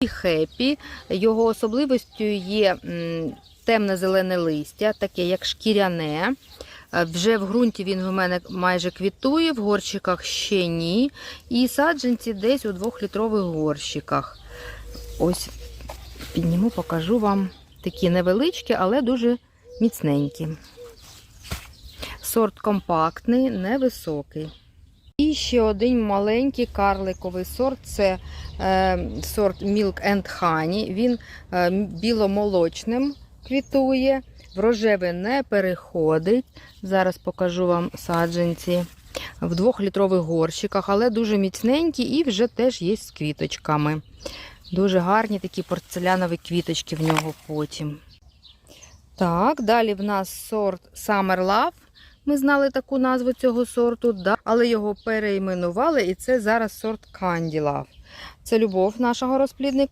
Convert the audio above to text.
І хеппі. Його особливістю є темне-зелене листя, таке як шкіряне. Е, Вже в ґрунті він у мене майже квітує, в горщиках ще ні. І саджанці десь у двохлітрових горщиках. Ось підніму, покажу вам такі невеличкі, але дуже міцненькі. Сорт компактний, невисокий. І ще один маленький карликовий сорт це е, сорт Milk and Honey. Він е, біломолочним квітує, в рожеве не переходить. Зараз покажу вам саджанці в двохлітрових горщиках, але дуже міцненькі і вже теж є з квіточками. Дуже гарні такі порцелянові квіточки в нього потім. Так, далі в нас сорт Summer Love. Ми знали таку назву цього сорту, да, але його переіменували, і це зараз сорт Love. Це любов нашого розплідника.